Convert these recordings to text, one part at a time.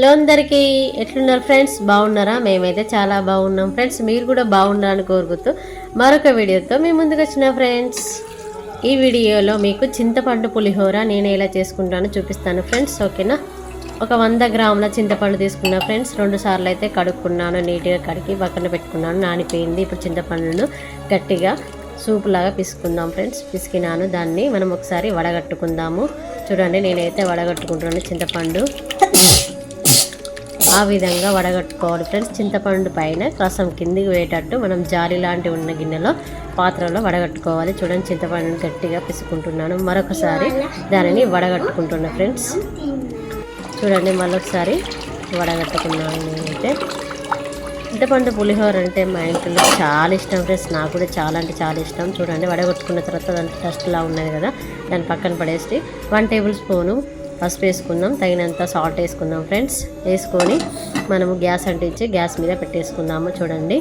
Hello అందరికీ ఎట్లున్నారు friends? బాగున్నారా? మేమైతే చాలా బాగున్నాం ఫ్రెండ్స్. మీరు కూడా బాగున్నారని కోరుకుతూ మరొక వీడియోతో మేము ముందుకు వచ్చిన ఫ్రెండ్స్. ఈ వీడియోలో మీకు చింతపండు పులిహోర నేను ఎలా చేసుకుంటానో చూపిస్తాను ఫ్రెండ్స్ ఓకేనా? ఒక వంద గ్రాముల చింతపండు తీసుకున్నా ఫ్రెండ్స్. రెండు సార్లు అయితే కడుక్కున్నాను నీట్గా కడిగి పక్కన పెట్టుకున్నాను. నానిపోయింది ఇప్పుడు చింతపండును గట్టిగా సూప్ లాగా పిసుకుందాం ఫ్రెండ్స్. పిసికినాను దాన్ని. మనం ఒకసారి వడగట్టుకుందాము. చూడండి నేనైతే వడగట్టుకుంటున్నాను చింతపండు. ఆ విధంగా వడగట్టుకోవాలి ఫ్రెండ్స్. చింతపండు పైన రసం కిందికి పోయేటట్టు మనం జాలి లాంటి ఉన్న గిన్నెలో పాత్రలో వడగట్టుకోవాలి. చూడండి చింతపండుని గట్టిగా పిసుకుంటున్నాను. మరొకసారి దానిని వడగట్టుకుంటున్నా ఫ్రెండ్స్. చూడండి మళ్ళొకసారి వడగట్టుకున్నాను నేనైతే. చింతపండు పులిహోర అంటే మా ఇంట్లో చాలా ఇష్టం ఫ్రెండ్స్. నాకు కూడా చాలా అంటే చాలా ఇష్టం. చూడండి వడగొట్టుకున్న తర్వాత దాని డస్ట్లా ఉన్నది కదా. దాని పక్కన పడేసి వన్ టేబుల్ స్పూను పసుపు వేసుకుందాం తగినంత సాల్ట్ వేసుకుందాం ఫ్రెండ్స్ వేసుకొని మనము గ్యాస్ అంటించి గ్యాస్ మీద పెట్టేసుకుందాము చూడండి.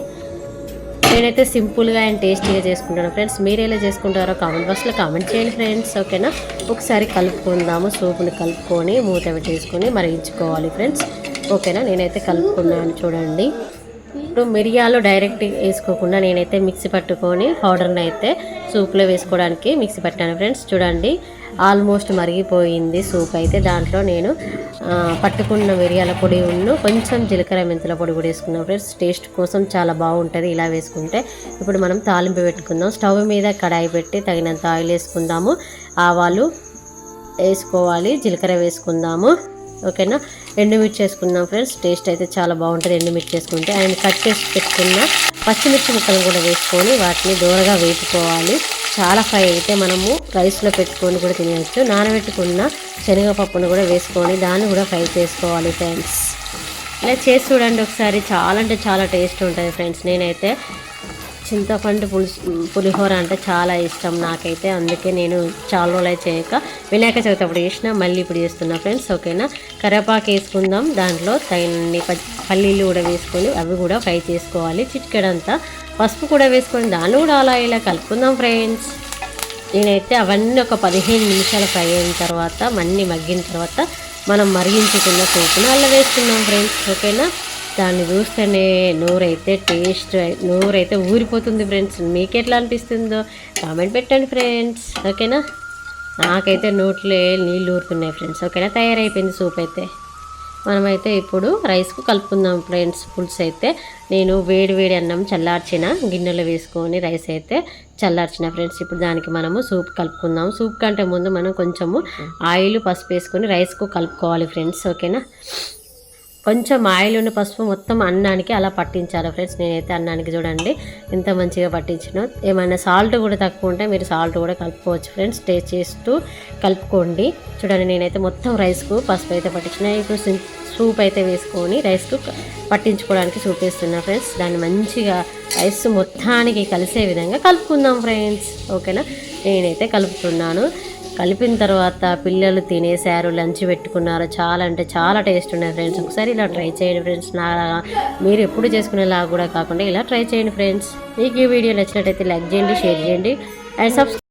నేనైతే సింపుల్గా అండ్ టేస్టీగా చేసుకుంటాను ఫ్రెండ్స్ మీరు ఎలా చేసుకుంటారో కామెంట్ బాక్స్లో కామెంట్ చేయండి ఫ్రెండ్స్ ఓకేనా ఒకసారి కలుపుకుందాము సూపుని కలుపుకొని మూత పెట్టేసుకొని మరిగించుకోవాలి ఫ్రెండ్స్ ఓకేనా నేనైతే కలుపుకున్నాను చూడండి. ఇప్పుడు మిరియాలు డైరెక్ట్ వేసుకోకుండా నేనైతే మిక్సీ పట్టుకొని పౌడర్ని అయితే సూప్లో వేసుకోవడానికి మిక్సీ పట్టాను ఫ్రెండ్స్. చూడండి ఆల్మోస్ట్ మరిగిపోయింది సూప్ అయితే. దాంట్లో నేను పట్టుకున్న మిరియాల పొడి ఉన్ను కొంచెం జీలకర్ర మెంతుల పొడి కూడా వేసుకున్నాం ఫ్రెండ్స్. టేస్ట్ కోసం చాలా బాగుంటుంది ఇలా వేసుకుంటే. ఇప్పుడు మనం తాలింపు పెట్టుకుందాం. స్టవ్ మీద కడాయి పెట్టి తగినంత ఆయిల్ వేసుకుందాము. ఆవాలు వేసుకోవాలి జీలకర్ర వేసుకుందాము. ఓకేనా? ఎండుమిర్చి వేసుకుందాం ఫ్రెండ్స్. టేస్ట్ అయితే చాలా బాగుంటుంది ఎండుమిర్చి వేసుకుంటే అండ్ కట్ చేసి పెట్టుకున్న పచ్చిమిర్చి ముక్కలు కూడా వేసుకొని వాటిని దూరగా వేపుకోవాలి. చాలా ఫ్రై అయితే మనము రైస్లో పెట్టుకొని కూడా తినవచ్చు నానబెట్టుకున్న శనగపప్పును కూడా వేసుకొని దాన్ని కూడా ఫ్రై చేసుకోవాలి ఫ్రెండ్స్. ఇలా చేసి చూడండి ఒకసారి. చాలా అంటే చాలా టేస్ట్ ఉంటుంది ఫ్రెండ్స్. నేనైతే చింతపండు పులుసు పులిహోర అంటే చాలా ఇష్టం నాకైతే. అందుకే నేను చాలా రోజులు చేయక వినాయక చవితి అప్పుడు చేసిన మళ్ళీ ఇప్పుడు చేస్తున్నా ఫ్రెండ్స్ ఓకేనా? కరేపాకు వేసుకుందాం దాంట్లో తగినన్ని ప- పల్లీలు కూడా వేసుకొని అవి కూడా ఫ్రై చేసుకోవాలి. చిటికెడంతా పసుపు కూడా వేసుకొని దాన్ని కూడా అలా ఇలా కలుపుకుందాం ఫ్రెండ్స్. నేనైతే అవన్నీ ఒక పదిహేను నిమిషాలు ఫ్రై అయిన తర్వాత మన్ని మగ్గిన తర్వాత మనం మరిగించుకున్న సూపును అల్ల వేస్తున్నాం ఫ్రెండ్స్ ఓకేనా? దాన్ని చూస్తేనే నోరైతే టేస్ట్ నోరైతే ఊరిపోతుంది ఫ్రెండ్స్ మీకు ఎట్లా అనిపిస్తుందో కామెంట్ పెట్టండి ఫ్రెండ్స్ ఓకేనా నాకైతే నోట్లో నీళ్ళు ఊరుతున్నాయి ఫ్రెండ్స్ ఓకేనా తయారైపోయింది సూప్ అయితే. మనమైతే ఇప్పుడు రైస్కు కలుపుకుందాం ఫ్రెండ్స్ పులుసు అయితే నేను వేడి వేడి అన్నం చల్లార్చిన గిన్నెలో వేసుకొని రైస్ అయితే చల్లార్చిన ఫ్రెండ్స్ ఇప్పుడు దానికి మనము సూప్ కలుపుకుందాం. సూప్ కంటే ముందు మనం కొంచెము ఆయిల్ పసుపు వేసుకొని రైస్కు కలుపుకోవాలి ఫ్రెండ్స్ ఓకేనా కొంచెం ఆయిల్ ఉన్న పసుపు మొత్తం అన్నానికి అలా పట్టించాలి ఫ్రెండ్స్. నేనైతే అన్నానికి చూడండి ఎంత మంచిగా పట్టించినో. ఏమైనా సాల్ట్ కూడా తక్కువ ఉంటే మీరు సాల్ట్ కూడా కలుపుకోవచ్చు ఫ్రెండ్స్. టేస్ట్ చేస్తూ కలుపుకోండి. చూడండి నేనైతే మొత్తం రైస్కు పసుపు అయితే పట్టించిన. ఇప్పుడు సూప్ అయితే వేసుకొని రైస్కు పట్టించుకోవడానికి చూపిస్తున్నా ఫ్రెండ్స్. దాన్ని మంచిగా రైస్ మొత్తానికి కలిసే విధంగా కలుపుకుందాం ఫ్రెండ్స్. ఓకేనా? నేనైతే కలుపుతున్నాను. కలిపిన తర్వాత పిల్లలు తినేశారు లంచ్ పెట్టుకున్నారు. చాలా అంటే చాలా టేస్ట్ ఉన్నాయి ఫ్రెండ్స్. ఒకసారి ఇలా ట్రై చేయండి ఫ్రెండ్స్. నా మీరు ఎప్పుడు చేసుకునేలా కూడా కాకుండా ఇలా ట్రై చేయండి ఫ్రెండ్స్. మీకు ఈ వీడియో నచ్చినట్టయితే లైక్ చేయండి షేర్ చేయండి. And subscribe